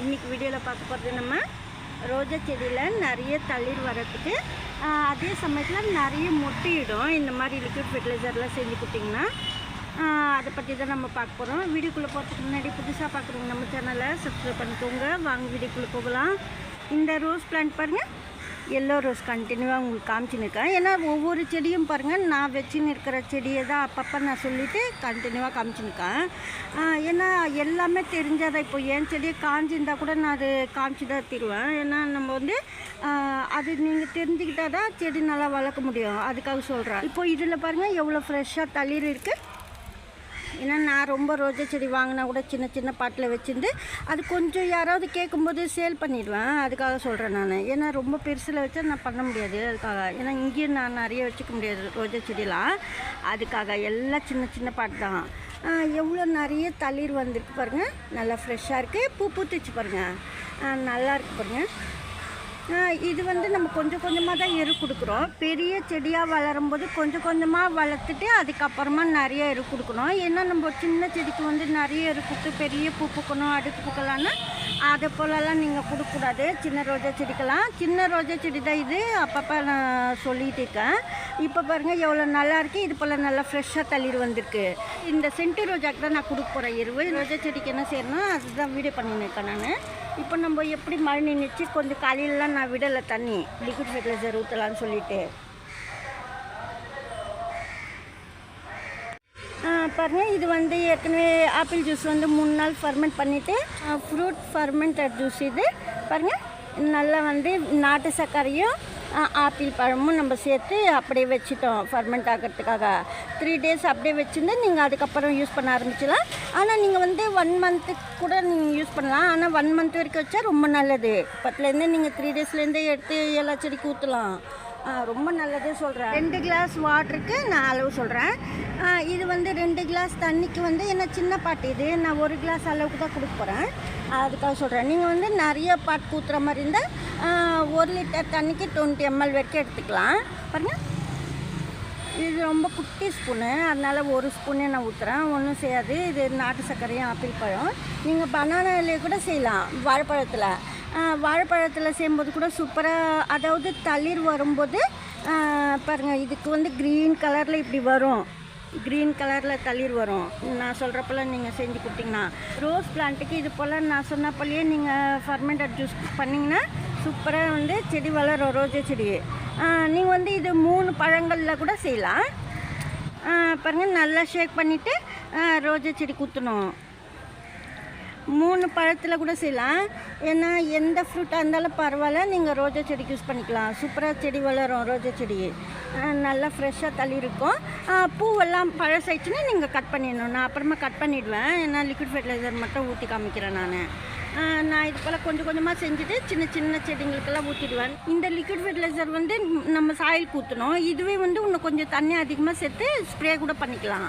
இன்றைக்கி வீடியோவில் பார்க்க போகிறது நம்ம ரோஜா செடியில் நிறைய தளிர் வரத்துக்கு அதே சமயத்தில் நிறைய முட்டையிடும். இந்த மாதிரி லிக்விட் ஃபெர்டிலைசர்லாம் செஞ்சு கொடுத்தீங்கன்னா அதை பற்றி தான் நம்ம பார்க்க போகிறோம் வீடியோக்குள்ளே போகிறதுக்கு முன்னாடி புதுசாக பார்க்குறவங்க நம்ம சேனலை சப்ஸ்கிரைப் பண்ணிக்கோங்க. வாங்க வீடியோக்குள்ளே போகலாம். இந்த ரோஸ் பிளான்ட் பாருங்கள் எல்லோ ரோஸ் கண்டினியூவாக உங்களுக்கு காமிச்சுன்னு இருக்கேன் ஏன்னா ஒவ்வொரு செடியும் பாருங்கள் நான் வச்சுன்னு இருக்கிற செடியை தான் அப்பப்போ நான் சொல்லிவிட்டு கண்டினியூவாக காமிச்சுருக்கேன் ஏன்னா எல்லாமே தெரிஞ்சாதான் இப்போ என் செடியை காஞ்சிருந்தா கூட நான் அது காமிச்சு தான் தருவேன். ஏன்னா நம்ம வந்து அது நீங்கள் தெரிஞ்சுக்கிட்டா தான் செடி நல்லா வளர்க்க முடியும். அதுக்காக சொல்கிறேன் இப்போ இதில் பாருங்கள் எவ்வளோ ஃப்ரெஷ்ஷாக தளிர் இருக்குது ஏன்னா நான் ரொம்ப ரோஜா செடி வாங்கினா கூட சின்ன சின்ன பாட்டில் வச்சுருந்து அது கொஞ்சம் யாராவது கேட்கும்போது சேல் பண்ணிடுவேன். அதுக்காக சொல்கிறேன் நான். ஏன்னா ரொம்ப பெருசில் வச்சா நான் பண்ண முடியாது அதுக்காக. ஏன்னா இங்கேயும் நான் நிறைய வச்சுக்க முடியாது ரோஜா செடிலாம் அதுக்காக எல்லாம் சின்ன சின்ன பாட்டு தான். எவ்வளோ நிறைய தளிர் வந்திருக்கு பாருங்கள் நல்லா ஃப்ரெஷ்ஷாக இருக்குது பூ பூத்துச்சு பாருங்கள் நல்லா இருக்கு பாருங்கள் இது வந்து நம்ம கொஞ்சம் கொஞ்சமாக தான் எரு கொடுக்குறோம். பெரிய செடியாக வளரும்போது கொஞ்சம் கொஞ்சமாக வளர்த்துட்டு அதுக்கப்புறமா நிறைய எரு கொடுக்கணும். ஏன்னா நம்ம சின்ன செடிக்கு வந்து நிறைய எரு கொடுத்து பெரிய பூ பூக்கணும் அடுப்பு பூக்கலாம்னா அதை போலலாம் நீங்கள் கொடுக்கக்கூடாது. சின்ன ரோஜா செடிக்கெல்லாம். சின்ன ரோஜா செடி தான் இது. அப்பப்போ நான் சொல்லிகிட்டு இருக்கேன். இப்போ பாருங்கள் எவ்வளோ நல்லா இருக்குது இது போல் நல்லா ஃப்ரெஷ்ஷாக தள்ளிடு வந்திருக்கு. இந்த சென்ட்டு ரோஜாக்கு தான் நான் கொடுக்க போகிறேன் எருவு ரோஜா செடிக்கு என்ன செய்யணும் அதுதான் வீடியோ பண்ணியிருக்கேன் நான். இப்போ நம்ம எப்படி மழை நின்றுச்சு கொஞ்சம் காலையிலலாம் நான் விடலை தண்ணி. லிக்விட் ஃபெர்டிலைசர் ஊற்றலான்னு சொல்லிட்டு. பாருங்கள் இது வந்து ஏற்கனவே ஆப்பிள் ஜூஸ் வந்து மூணு நாள் ஃபர்மெண்ட் பண்ணிவிட்டு ஃப்ரூட் ஃபர்மெண்டட் ஜூஸ் இது. பாருங்கள் நல்லா வந்து நாட்டு சர்க்கரையும் ஆப்பிள் பழமும் நம்ம சேர்த்து அப்படியே வச்சுட்டோம். ஃபர்மெண்ட் ஆகிறதுக்காக. த்ரீ டேஸ் அப்படியே வச்சுருந்து நீங்கள் அதுக்கப்புறம் யூஸ் பண்ண ஆரம்பிச்சிடலாம். ஆனால் நீங்கள் வந்து ஒன் மந்த்துக்கு கூட நீங்கள் யூஸ் பண்ணலாம். ஆனால் ஒன் மந்த் வரைக்கும் வச்சா ரொம்ப நல்லது. பத்துலேருந்து நீங்கள் த்ரீ டேஸ்லேருந்தே எடுத்து எல்லா செடிக்கு ஊற்றலாம் ரொம்ப நல்லதே சொல்கிறேன் ரெண்டு கிளாஸ் வாட்டருக்கு நான் அளவு சொல்கிறேன் இது வந்து ரெண்டு கிளாஸ் தண்ணிக்கு வந்து என்ன சின்ன பாட்டு இது? நான் ஒரு கிளாஸ் அளவுக்கு தான் கொடுக்க போகிறேன் அதுக்காக சொல்கிறேன் நீங்கள் வந்து நிறைய பாட்டு ஊற்றுற மாதிரி இருந்தால் ஒரு லிட்டர் தண்ணிக்கு டுவெண்ட்டி எம்எல் வரைக்கும் எடுத்துக்கலாம். பாருங்கள் இது ரொம்ப குட்டி ஸ்பூனு. அதனால் ஒரு ஸ்பூனே நான் ஊற்றுறேன் ஒன்றும் செய்யாது. இது நாட்டு சர்க்கரையும் ஆப்பிள் பழம். நீங்கள் பனானாலே கூட செய்யலாம். வாழைப்பழத்தில். வாழைப்பழத்தில் செய்யும்போது கூட சூப்பராக அதாவது தளிர் வரும்போது பாருங்கள் இதுக்கு வந்து க்ரீன் கலரில் இப்படி வரும். க்ரீன் கலரில் தளிர் வரும். நான் சொல்கிறப்பெல்லாம் நீங்கள் செஞ்சு கொடுத்தீங்கன்னா. ரோஸ் பிளான்ட்டுக்கு இது போல் நான் சொன்னப்போலையே நீங்கள் ஃபர்மெண்டட் ஜூஸ் பண்ணிங்கன்னா சூப்பராக வந்து செடி வளரும். ரோஜா செடி. நீங்கள் வந்து இது மூணு பழங்களில் கூட செய்யலாம். பாருங்கள் நல்லா ஷேக் பண்ணிவிட்டு ரோஜா செடி குத்தணும். மூணு பழத்தில் கூட செய்யலாம். ஏன்னா எந்த ஃப்ரூட்டாக இருந்தாலும் பரவாயில்ல. நீங்கள் ரோஜா செடிக்கு யூஸ் பண்ணிக்கலாம். சூப்பராக செடி வளரும் ரோஜா செடி. நல்லா ஃப்ரெஷ்ஷாக தள்ளி இருக்கும். பூவெல்லாம் பழசாயிடுச்சுன்னா நீங்கள் கட் பண்ணிடணும். நான் அப்புறமா கட் பண்ணிவிடுவேன் ஏன்னா லிக்விட் ஃபெர்டிலைசர் மட்டும் ஊற்றி காமிக்கிறேன் நான். நான் இது போல் கொஞ்சம் கொஞ்சமாக செஞ்சுட்டு சின்ன சின்ன செடிங்களுக்கெல்லாம் ஊற்றிடுவேன் இந்த லிக்விட் ஃபெர்டிலைசர் வந்து நம்ம சாயில் ஊற்றணும் இதுவே வந்து இன்னும் கொஞ்சம் தண்ணி அதிகமாக சேர்த்து ஸ்ப்ரே கூட பண்ணிக்கலாம்.